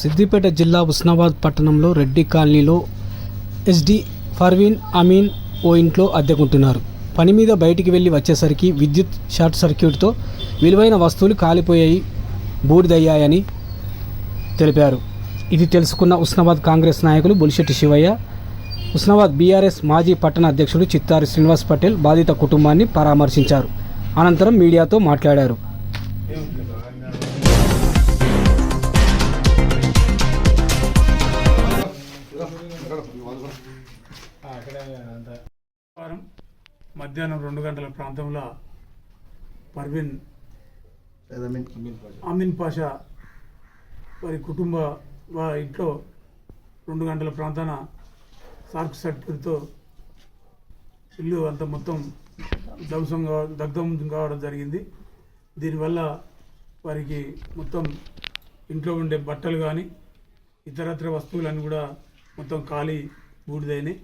సిద్దిపేట జిల్లా ఉస్నాబాద్ పట్టణంలో రెడ్డి కాలనీలో ఎస్డి ఫర్వీన్ అమీన్ ఓ ఇంట్లో అద్దెకుంటున్నారు. పని మీద బయటికి వెళ్ళి వచ్చేసరికి విద్యుత్ షార్ట్ సర్క్యూట్తో విలువైన వస్తువులు కాలిపోయాయి బూడిదయ్యాయని తెలిపారు. ఇది తెలుసుకున్న ఉస్నాబాద్ కాంగ్రెస్ నాయకులు బులిశెట్టి శివయ్య ఉస్నాబాద్ బీఆర్ఎస్ మాజీ పట్టణ అధ్యక్షుడు చిత్తారి శ్రీనివాస్ పటేల్ బాధిత కుటుంబాన్ని పరామర్శించారు. అనంతరం మీడియాతో మాట్లాడారు. వారం మధ్యాహ్నం రెండు గంటల ప్రాంతంలో పర్వీన్ అమీన్ పాషా వారి కుటుంబ వారి ఇంట్లో రెండు గంటల ప్రాంతాన సార్క్ సర్టిఫికెట్తో ఇల్లు అంత మొత్తం ధ్వంసం కావ దగ్ధం కావడం జరిగింది. దీనివల్ల వారికి మొత్తం ఇంట్లో ఉండే బట్టలు కానీ ఇతరత్ర వస్తువులన్నీ కూడా మొత్తం ఖాళీ బూడిదైనాయి.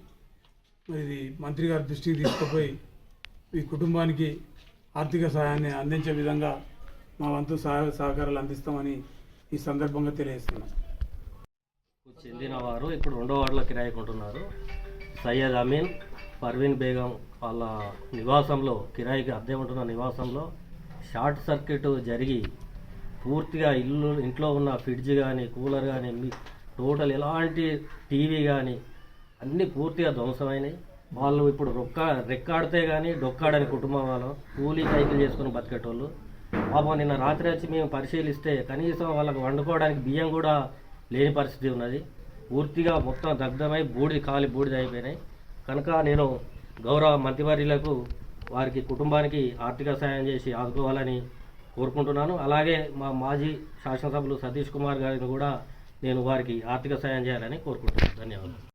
మరి ఇది మంత్రి గారి దృష్టికి తీసుకుపోయి ఈ కుటుంబానికి ఆర్థిక సహాయాన్ని అందించే విధంగా మా వంతు సహాయ సహకారాలు అందిస్తామని ఈ సందర్భంగా తెలియజేస్తున్నాం. చెందిన వారు ఇప్పుడు రెండో వార్డులో కిరాయికి ఉంటున్నారు. సయ్యద్ అమీన్ పర్వీన్ బేగం వాళ్ళ నివాసంలో కిరాయికి అద్దె ఉంటున్న నివాసంలో షార్ట్ సర్క్యూట్ జరిగి పూర్తిగా ఇల్లు ఇంట్లో ఉన్న ఫ్రిడ్జ్ కానీ కూలర్ కానీ టోటల్ ఎలాంటి టీవీ కానీ అన్నీ పూర్తిగా ధ్వంసమైనాయి. వాళ్ళు ఇప్పుడు రొక్క రెక్కాడితే కానీ డొక్కాడని కుటుంబం వాళ్ళు. కూలీ సైకిల్ చేసుకుని బతికేటోళ్ళు. పాపం నిన్న రాత్రి వచ్చి మేము పరిశీలిస్తే కనీసం వాళ్ళకి వండుకోవడానికి బియ్యం కూడా లేని పరిస్థితి ఉన్నది. పూర్తిగా మొత్తం దగ్ధమై బూడి కాలి బూడిద అయిపోయినాయి. కనుక నేను గౌరవ మంత్రివర్యులకు వారికి కుటుంబానికి ఆర్థిక సాయం చేసి ఆదుకోవాలని కోరుకుంటున్నాను. అలాగే మా మాజీ శాసనసభ్యులు సతీష్ కుమార్ గారిని కూడా నేను వారికి ఆర్థిక సాయం చేయాలని కోరుకుంటున్నాను. ధన్యవాదాలు.